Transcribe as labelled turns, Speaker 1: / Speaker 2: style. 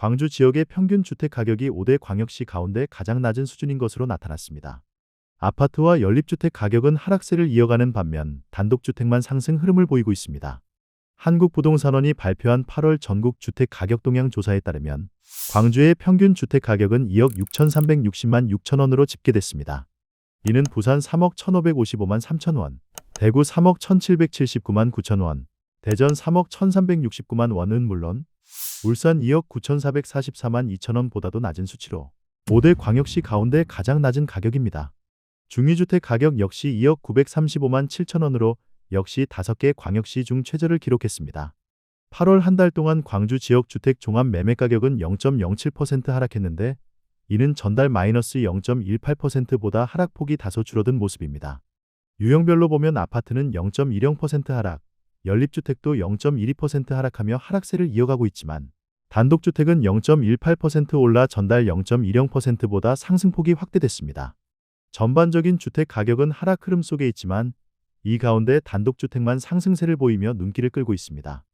Speaker 1: 광주 지역의 평균 주택 가격이 5대 광역시 가운데 가장 낮은 수준인 것으로 나타났습니다. 아파트와 연립주택 가격은 하락세를 이어가는 반면 단독주택만 상승 흐름을 보이고 있습니다. 한국부동산원이 발표한 8월 전국 주택 가격 동향 조사에 따르면 광주의 평균 주택 가격은 2억 6,360만 6천 원으로 집계됐습니다. 이는 부산 3억 1,555만 3천 원, 대구 3억 1,779만 9천 원, 대전 3억 1,369만 원은 물론 울산 2억 9,444만 2천 원보다도 낮은 수치로 5대 광역시 가운데 가장 낮은 가격입니다. 중위주택 가격 역시 2억 935만 7천 원으로 역시 5개 광역시 중 최저를 기록했습니다. 8월 한 달 동안 광주 지역 주택 종합 매매 가격은 0.07% 하락했는데 이는 전달 마이너스 0.18%보다 하락폭이 다소 줄어든 모습입니다. 유형별로 보면 아파트는 0.10% 하락, 연립주택도 0.12% 하락하며 하락세를 이어가고 있지만 단독주택은 0.18% 올라 전달 0.10%보다 상승폭이 확대됐습니다. 전반적인 주택 가격은 하락 흐름 속에 있지만 이 가운데 단독주택만 상승세를 보이며 눈길을 끌고 있습니다.